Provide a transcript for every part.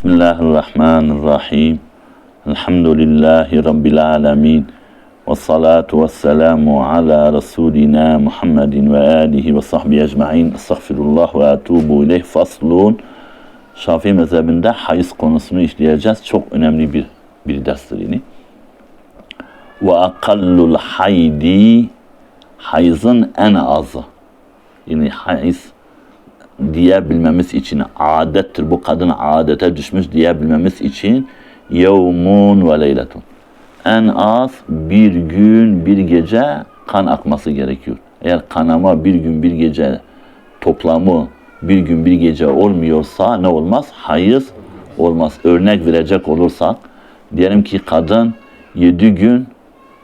Bismillahirrahmanirrahim. Elhamdülillahi Rabbil alemin. Ve salatu ve selamu ala Resulina Muhammedin ve alihi ve sahbihi ecma'in. Estağfirullah ve etubu ileyh. Faslun. Şafii mezhebinde hayız konusunu işleyeceğiz. Çok önemli bir bir derstir yine. Ve akallul haydi hayızın en azı. Yani hayız diyebilmemiz için adettir. Bu kadın adete düşmüş diyebilmemiz için yevmun ve leyletun. En az bir gün bir gece kan akması gerekiyor. Eğer kanama bir gün bir gece toplamı bir gün bir gece olmuyorsa ne olmaz? Hayız olmaz. Örnek verecek olursak diyelim ki kadın yedi gün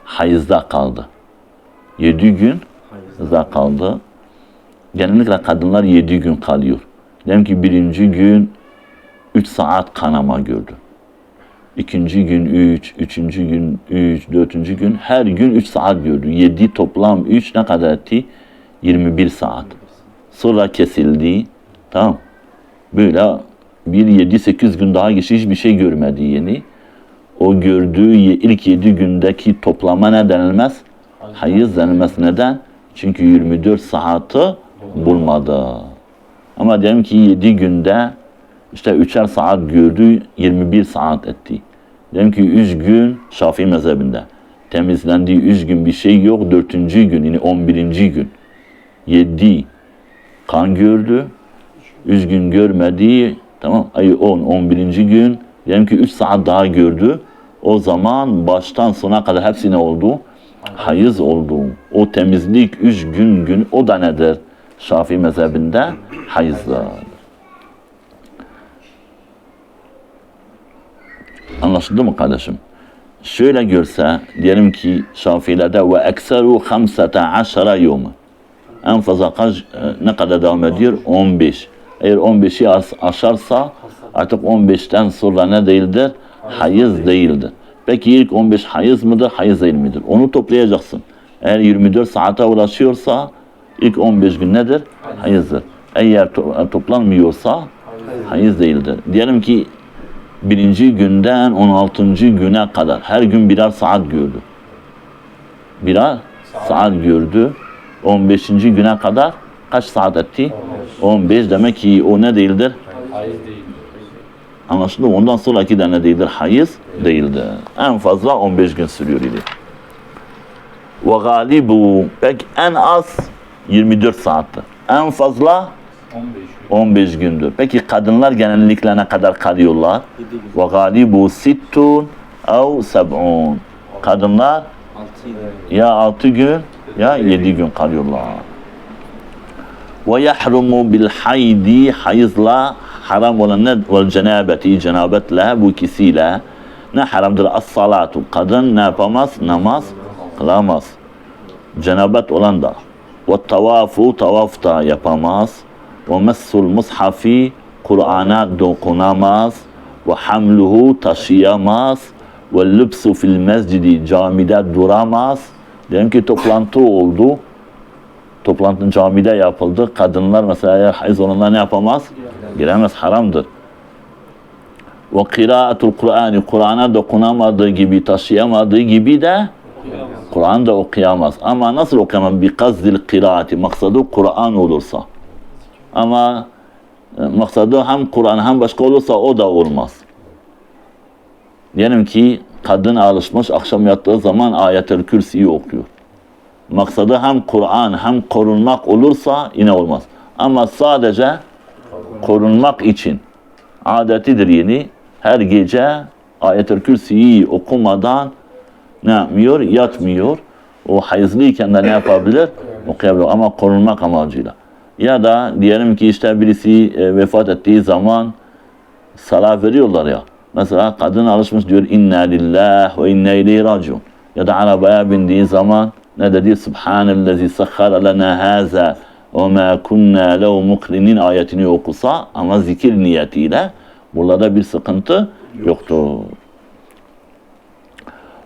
hayızda kaldı. Yedi gün hayızda kaldı. Genellikle kadınlar yedi gün kalıyor. Diyelim ki birinci gün üç saat kanama gördü. İkinci gün üç, üçüncü gün üç, dördüncü gün her gün üç saat gördü. Yedi toplam üç ne kadar etti? 21 saat. Sonra kesildi. Tamam. Böyle bir yedi sekiz gün daha geçti hiçbir şey görmedi yeni. O gördüğü ilk yedi gündeki toplama ne denilmez? Hayız denilmez. Neden? Çünkü 24 saati bulmadı. Ama diyelim ki 7 günde işte 3'er saat gördü, 21 saat etti. Diyelim ki 3 gün Şafii mezhebinde temizlendiği 3 gün bir şey yok. 4. gün yani 11. gün 7 kan gördü. 3 gün görmedi. Tamam ayı 10 11. gün diyelim ki 3 saat daha gördü. O zaman baştan sona kadar hepsi ne oldu? Hayız oldu. O temizlik 3 gün gün o da nedir? Şafii mezhebinde hayızdır. Anlaşıldı mı kardeşim? Şöyle görse, diyelim ki Şafii'lerde ve ekseru hamsete aşara yevme. En fazla kaç, ne kadar devam ediyor? 15. Eğer 15'i aşarsa artık 15'ten sonra ne değildir? Hayız değildir. Peki ilk 15 hayız mıdır? Hayız değil midir? Onu toplayacaksın. Eğer 24 saate ulaşıyorsa ilk 15 gün nedir? Hayızdır. Eğer to toplanmıyorsa hayız değildir. Diyelim ki birinci günden 16. güne kadar her gün birer saat gördü. Birer saat gördü. 15. güne kadar kaç saat etti? 15. Demek ki o ne değildir? Anlaşıldı? Ondan sonraki de ne değildir? Hayız değildir. En fazla 15 gün sürüyor idi. Ve galibu pek en az 24 saattir. En fazla 15 gün. 15 gündür. Peki kadınlar genellikle ne kadar kalıyorlar? Ve galibu sittun ev seb'un. Kadınlar 6 ya 6 gün ya 7 gün kalıyorlar. Ve yahrumu bil haydi hayızla haram olan ne? Vel cenabeti cenabetle bu ikisiyle ne haramdır? As salatu. Kadın ne yapamaz? Namaz kılamaz. Cenabet olan da. Ve tavafu tavaf da yapamaz. Ve messul mushafi Kur'an'a dokunamaz. Ve hamluhu taşıyamaz. Ve lübsu fil mescidi camide duramaz. Diyelim ki toplantı oldu. Toplantı camide yapıldı. Kadınlar mesela eğer hayız olanlar ne yapamaz? Giremez, haramdır. Ve kıraatul Kur'an'ı Kur'an'a dokunamadığı gibi, taşıyamadığı gibi de Kur'an da okuyamaz. Ama nasıl okuyamaz? Bir kazdil kıraati. Maksadı Kur'an olursa. Ama e, maksadı hem Kur'an hem başka olursa o da olmaz. Diyelim ki kadın alışmış akşam yattığı zaman ayet-el kürsiyi okuyor. Maksadı hem Kur'an hem korunmak olursa yine olmaz. Ama sadece korunmak için adetidir yeni her gece ayet-el kürsiyi okumadan ne yapmıyor? Yatmıyor. O hayızlıyken de ne yapabilir? Okuyabilir ama korunmak amacıyla. Ya da diyelim ki işte birisi e, vefat ettiği zaman salat veriyorlar ya. Mesela kadın alışmış diyor inna lillah ve inna ileyhi raciun. Ya da arabaya bindiği zaman ne dedi? Subhanellezi sahhara lana haza ve ma kunna lehu mukrinin ayetini okusa ama zikir niyetiyle burada bir sıkıntı yoktur.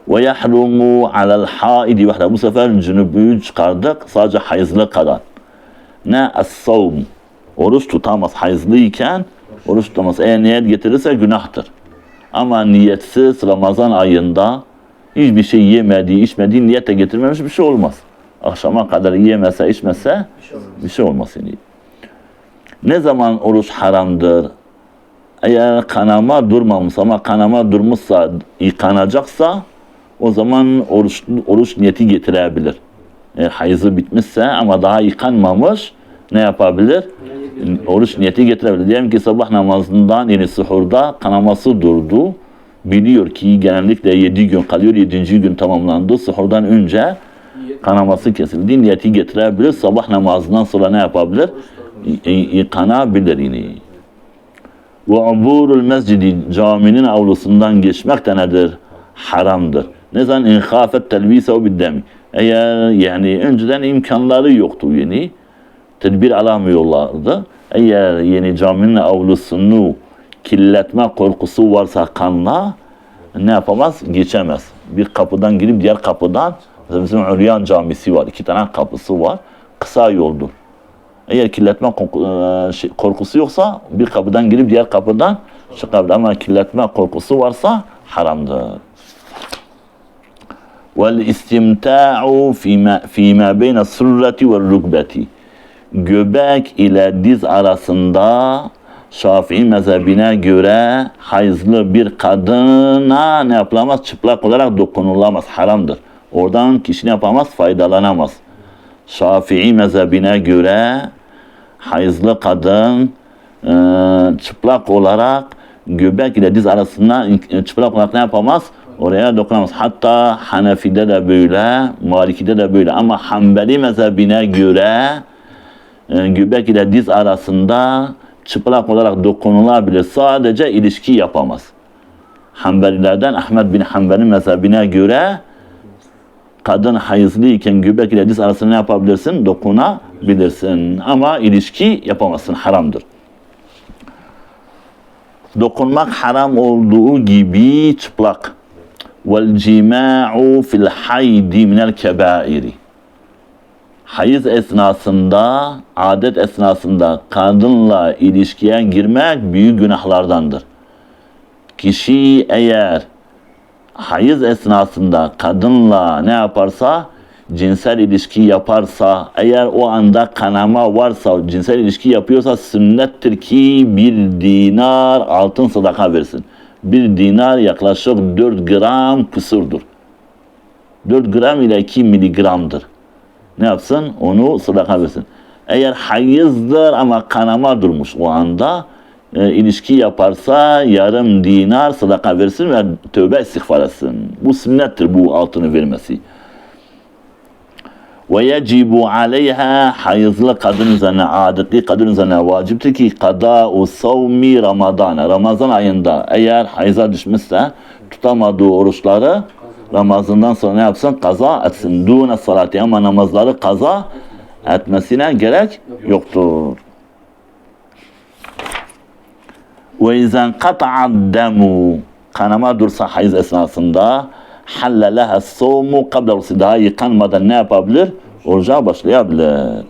Ve yahrumu alel haidi vahde. Bu sefer cünübü çıkardık. Sadece hayızlı kadar. Ne es-savm. Oruç tutamaz hayızlıyken Oruç tutmaz. Eğer niyet getirirse günahtır. Ama niyetsiz Ramazan ayında hiçbir şey yemediği, içmediği niyete getirmemiş bir şey olmaz. Akşama kadar yemese, içmese bir şey olmaz yani. Ne zaman oruç haramdır? Eğer kanama durmamış ama kanama durmuşsa, yıkanacaksa o zaman oruç, oruç niyeti getirebilir. Eğer hayızı bitmişse ama daha yıkanmamış ne yapabilir? Oruç niyeti getirebilir. Diyelim ki sabah namazından yani suhurda kanaması durdu. Biliyor ki genellikle 7 gün kalıyor. 7. gün tamamlandı. Suhurdan önce kanaması kesildi. Niyeti getirebilir. Sabah namazından sonra ne yapabilir? Yıkanabilir yine. Ve uburul mescidi caminin avlusundan geçmek de nedir? Haramdır. Ne zaman inhafet telbise o biddemi. Eğer yani önceden imkanları yoktu yeni. Tedbir alamıyorlardı. Eğer yeni caminin avlusunu kirletme korkusu varsa kanla ne yapamaz? Geçemez. Bir kapıdan girip diğer kapıdan mesela bizim Üryan camisi var. iki tane kapısı var. Kısa yoldur. Eğer kirletme e, şey- korkusu yoksa bir kapıdan girip diğer kapıdan çıkabilir. Ama kirletme korkusu varsa haramdır. Fima fima beyne sırrati ve rukbeti. Göbek ile diz arasında Şafii mezhebine göre hayızlı bir kadına ne yapılamaz? Çıplak olarak dokunulamaz. Haramdır. Oradan kişi ne yapamaz? Faydalanamaz. Şafii mezhebine göre hayızlı kadın çıplak olarak göbek ile diz arasında çıplak olarak ne yapamaz? Oraya dokunamaz. Hatta Hanefi'de de böyle, Maliki'de de böyle. Ama Hanbeli mezhebine göre e, göbek ile diz arasında çıplak olarak dokunulabilir. Sadece ilişki yapamaz. Hanbelilerden Ahmet bin Hanbel'in mezhebine göre kadın hayızlıyken göbek ile diz arasında ne yapabilirsin? Dokunabilirsin. Ama ilişki yapamazsın. Haramdır. Dokunmak haram olduğu gibi çıplak. Cima'u fil haydi minel kebairi. Hayız esnasında, adet esnasında kadınla ilişkiye girmek büyük günahlardandır. Kişi eğer hayız esnasında kadınla ne yaparsa cinsel ilişki yaparsa eğer o anda kanama varsa cinsel ilişki yapıyorsa sünnettir ki bir dinar altın sadaka versin. Bir dinar yaklaşık 4 gram kusurdur. 4 gram ile 2 miligramdır. Ne yapsın? Onu sadaka versin. Eğer hayızdır ama kanama durmuş o anda e, ilişki yaparsa yarım dinar sadaka versin ve tövbe istiğfar etsin. Bu sünnettir bu altını vermesi. Ve yecibu aleyha hayızlı kadın üzerine, adetli kadın üzerine vaciptir ki kada-u savmi Ramazan. Ramazan ayında eğer hayıza düşmüşse tutamadığı oruçları Ramazan'dan sonra ne yapsın? Kaza etsin. Dûne salati ama namazları kaza etmesine gerek yoktur. Ve izen kata'ad demu kanama dursa hayız esnasında halle leha somu kabla rusi daha yıkanmadan ne yapabilir? Oruca başlayabilir.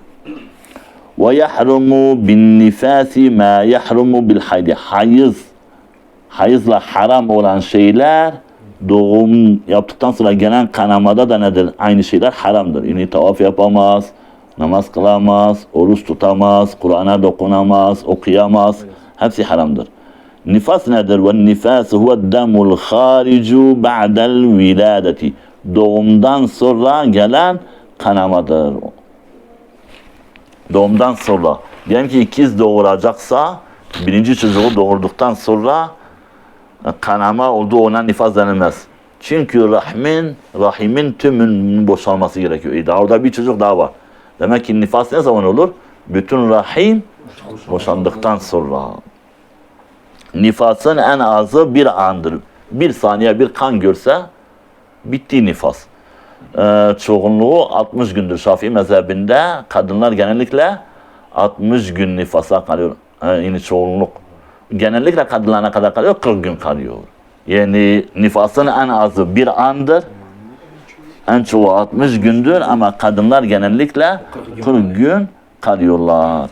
Ve yahrumu bin nifasi ma yahrumu bil haydi. Hayız, hayızla haram olan şeyler doğum yaptıktan sonra gelen kanamada da nedir? Aynı şeyler haramdır. Yani tavaf yapamaz, namaz kılamaz, oruç tutamaz, Kur'an'a dokunamaz, okuyamaz. Hepsi haramdır. Nifas nedir? Ve nifas huve demul haricu ba'del viladeti. Doğumdan sonra gelen kanamadır. Doğumdan sonra. Diyelim ki ikiz doğuracaksa birinci çocuğu doğurduktan sonra kanama olduğu ona nifas denilmez. Çünkü rahmin, rahimin tümünün boşalması gerekiyor. Daha orada bir çocuk daha var. Demek ki nifas ne zaman olur? Bütün rahim boşandıktan sonra. Nifasın en azı bir andır. Bir saniye bir kan görse bitti nifas. Ee, çoğunluğu 60 gündür Şafii mezhebinde kadınlar genellikle 60 gün nifasa kalıyor. Ee, yani çoğunluk. Genellikle kadınlar ne kadar kalıyor? 40 gün kalıyor. Yani nifasın en azı bir andır. En çoğu 60 gündür ama kadınlar genellikle 40 gün kalıyorlar.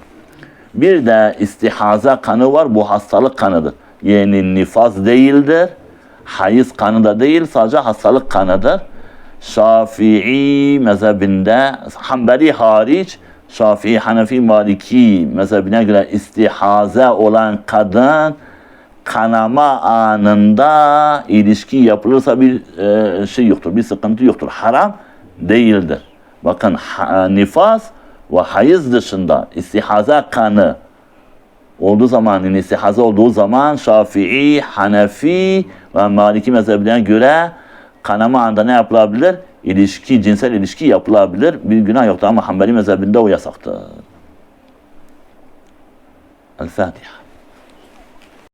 Bir de istihaza kanı var. Bu hastalık kanıdır. Yani nifaz değildir. Hayız kanı da değil. Sadece hastalık kanıdır. Şafii mezhebinde Hanbeli hariç Şafii, Hanefi, Maliki mezhebine göre istihaza olan kadın kanama anında ilişki yapılırsa bir e, şey yoktur, bir sıkıntı yoktur. Haram değildir. Bakın ha, nifas ve hayız dışında istihaza kanı olduğu zaman, yani istihaza olduğu zaman Şafii, Hanefi ve Maliki mezhebine göre kanama anda ne yapılabilir? İlişki, cinsel ilişki yapılabilir. Bir günah yoktur ama Hanbeli mezhebinde o yasaktır. El Fatiha.